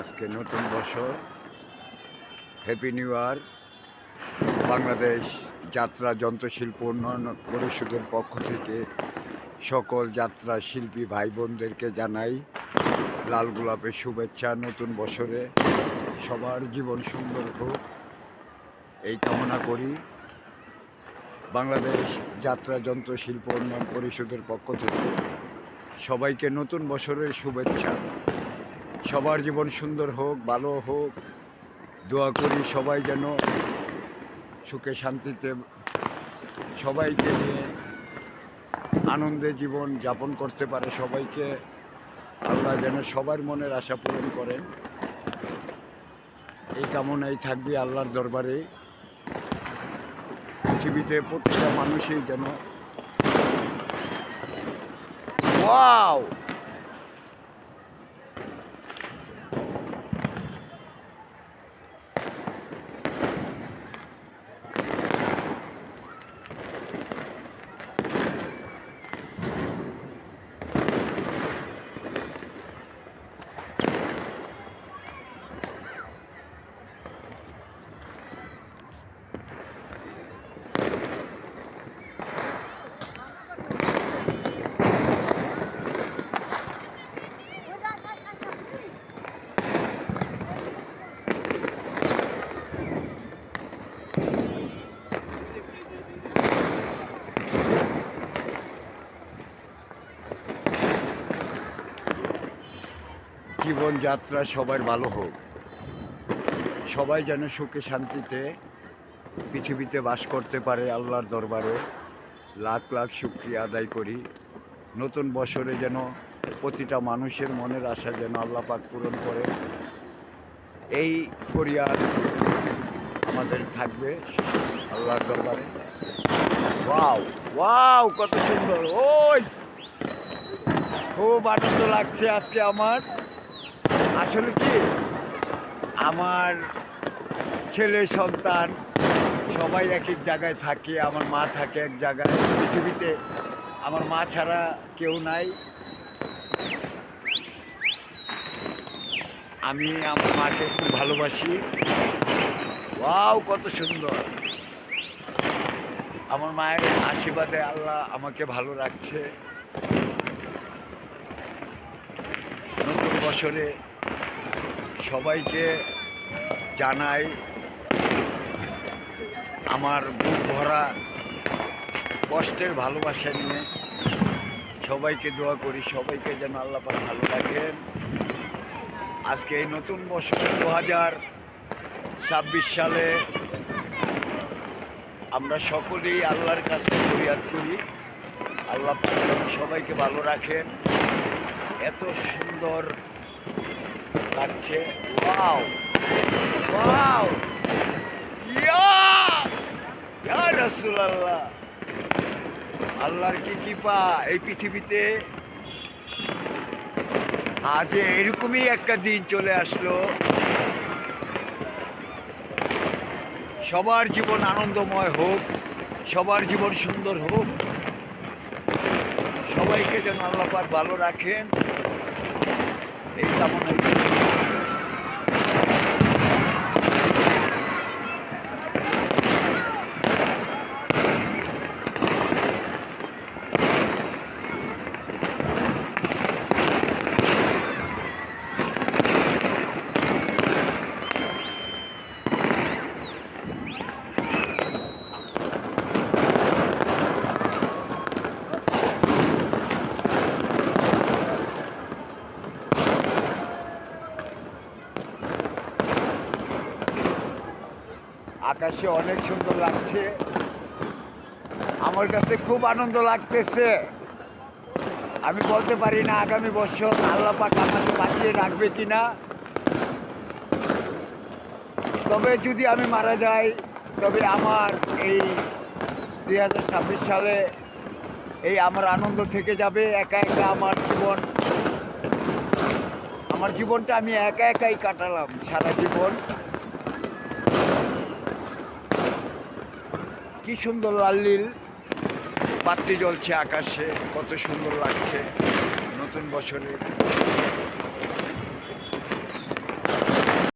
আজকে নতুন বছর। হ্যাপি নিউ ইয়ার বাংলাদেশ যাত্রা যন্ত্রশিল্প উন্নয়ন পরিষদের পক্ষ থেকে সকল যাত্রা শিল্পী ভাই বোনদেরকে জানাই লাল গোলাপের শুভেচ্ছা নতুন বছরে। সবার জীবন সুন্দর হোক, এই কামনা করি। বাংলাদেশ যাত্রা যন্ত্র শিল্প উন্নয়ন পরিষদের পক্ষ থেকে সবাইকে নতুন বছরের শুভেচ্ছা। সবার জীবন সুন্দর হোক, ভালো হোক, দোয়া করি সবাই যেন সুখে শান্তিতে সবাইকে নিয়ে আনন্দে জীবন যাপন করতে পারে সবাইকে। আল্লাহ যেন সবার মনের আশা পূরণ করেন। এই কামনাই থাকবে আল্লাহর দরবারে। পৃথিবীতে প্রতিটা মানুষই যেন ওয়াও! জীবনযাত্রা সবার ভালো হোক। সবাই যেন সুখে শান্তিতে পৃথিবীতে বাস করতে পারে আল্লাহর দরবারে। লাখ লাখ শুক্রিয়া আদায় করি। নতুন বছরে যেন প্রতিটা মানুষের মনের আশা যেন আল্লাহ পাক পূরণ করে। এই ফরিয়াদ আমাদের থাকবে আল্লাহর দরবারে। ওয়াও ওয়াও, কত সুন্দর, ওই! খুব আনন্দ লাগছে আজকে আমার। আসলে কি? আমার ছেলে, সন্তান, সবাই এক এক জায়গায় থাকে, আমার মা থাকে এক জায়গায়। পৃথিবীতে আমার মা ছাড়া কেউ নাই। আমি আমার মাকে খুব ভালোবাসি। ওয়াও, কত সুন্দর! আমার মায়ের আশীর্বাদে আল্লাহ আমাকে ভালো রাখছে। নতুন বছরে সবাইকে জানাই আমার বুক ভরা কষ্টের ভালোবাসা নিয়ে সবাইকে দোয়া করি, সবাইকে যেন আল্লাহ পাক ভালো রাখেন। আজকে এই নতুন বছর দু হাজার ছাব্বিশ সালে আমরা সকলেই আল্লাহর কাছে ফরিয়াদ করি। আল্লাহ সবাইকে ভালো রাখেন। এত সুন্দর লাগছে। ওয়াও ওয়াও ইয়া! ইয়া রাসূলুল্লাহ! আল্লাহর কি কৃপা এই পৃথিবীতে? আজ এরকমই একটা দিন চলে আসলো। সবার জীবন আনন্দময় হোক, সবার জীবন সুন্দর হোক, সবাইকে যেন আল্লাহ পাক ভালো রাখেন। এই কামনাই করি। আকাশে অনেক সুন্দর লাগছে। আমার কাছে খুব আনন্দ লাগতেছে। আমি বলতে পারি না আগামী বছর আল্লাহ পাক আমাকে বাঁচিয়ে রাখবে কি না তবে যদি আমি মারা যাই, তবে আমার এই দুই হাজার ছাব্বিশ সালে এই আমার আনন্দ থেকে যাবে, একা একা আমার জীবন। আমার জীবনটা আমি একা একাই কাটালাম সারা জীবন। কি সুন্দর লাল নীল। বাতি জ্বলছে আকাশে কত সুন্দর লাগছে। নতুন বছরে